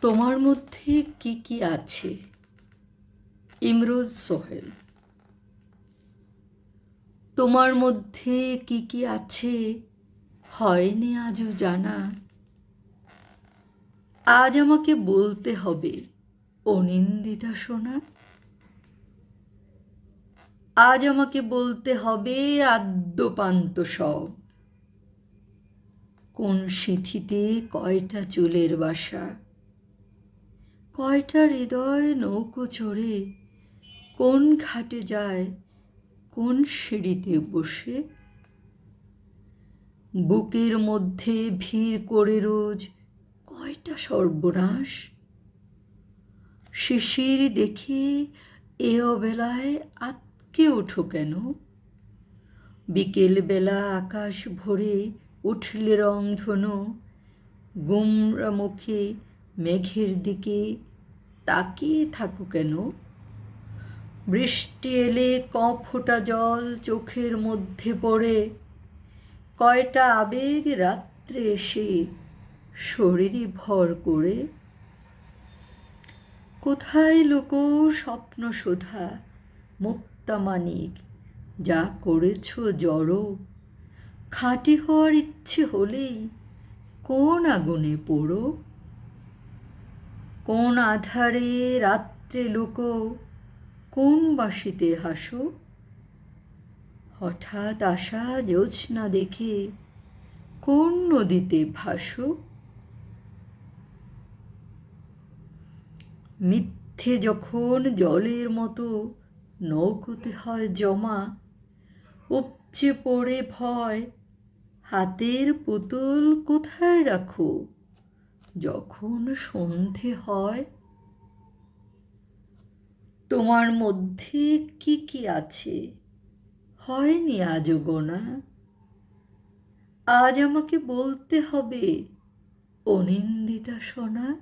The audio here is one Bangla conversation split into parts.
তোমার মধ্যে কি কি আছে? ইমরোজ সোহেল। তোমার মধ্যে কি কি আছে? হয়নি আজও জানা। আজ আমাকে বলতে হবে, অনিন্দিতা সোনা। আজ আমাকে বলতে হবে, আদ্যপান্ত সব। কোন সিঁথিতে কয়টা চুলের বাসা? কয়টা হৃদয় নৌকো চড়ে? কোন ঘাটে যায়? কোন সিঁড়িতে বসে? বুকের মধ্যে ভিড় করে রোজ কয়টা সর্বনাশ? শিশির দেখে এ অবেলায় আতকে ওঠো কেন? বিকেলবেলা আকাশ ভরে উঠলে রংধনু গুমরা মুখে মেঘের দিকে তাকিয়ে থাকো কেন? বৃষ্টি এলে ক ফোঁটা জল চোখের মধ্যে পড়ে। কয়টা আবেগ রাত্রে এসে শরীরই ভর করে। কোথায় লুকো স্বপ্ন শোধা? মুক্তামানিক, যা করেছ জড়ো। খাঁটি হওয়ার ইচ্ছে হলেই কোন আগুনে পোড়ো? কোন আধারে রাত্রে লুকো, কোন বাসিতে হাসো? হঠাৎ আসা জ্যোৎস্না দেখে কোন নদীতে ভাসো? মিথ্যে যখন জলের মতো নৌকোতে হয় জমা, উপচে পড়ে ভয়, হাতের পুতুল কোথায় রাখো? যখন সন্ধে হয়, তোমার মধ্যে কি কি আছে? হয়নি আজও গোনা। আজ আমাকে বলতে হবে, অনিন্দিতা সোনা,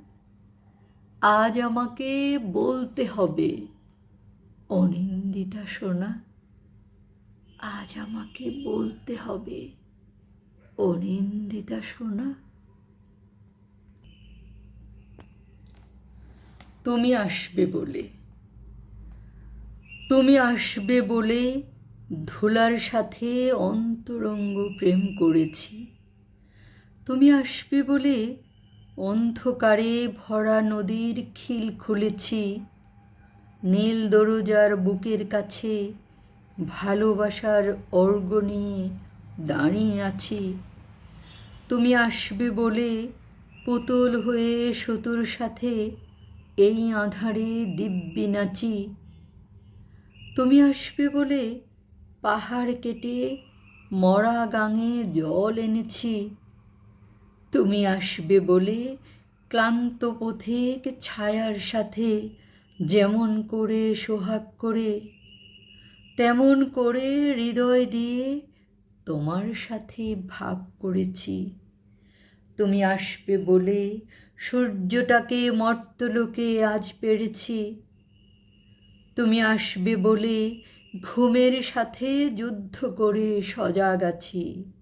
আজ আমাকে বলতে হবে, অনিন্দিতা সোনা, আজ আমাকে বলতে হবে, অনিন্দিতা সোনা। তুমি আসবে বলে। তুমি আসবে বলে ধুলার সাথে অন্তরঙ্গ প্রেম করেছি। তুমি আসবে বলে অন্ধকারে ভরা নদীর খিল খুলেছি। নীল দরজার বুকের কাছে ভালোবাসার অর্গ নিয়ে দাঁড়িয়ে আছি। তুমি আসবে বলে পুতুল হয়ে সতুর সাথে এই আধারে দিব্যি নাচি। তুমি আসবে বলে পাহাড় কেটে মরা গাঙে জল এনেছি। তুমি আসবে বলে ক্লান্ত পথিক ছায়ার সাথে যেমন করে সোহাগ করে, তেমন করে হৃদয় দিয়ে তোমার সাথে ভাগ করেছি। তুমি আসবে বলে সূর্যটাকে মর্তলোকে আজ পেরেছি। তুমি আসবে বলে ঘুমের সাথে যুদ্ধ করে সজাগ আছি।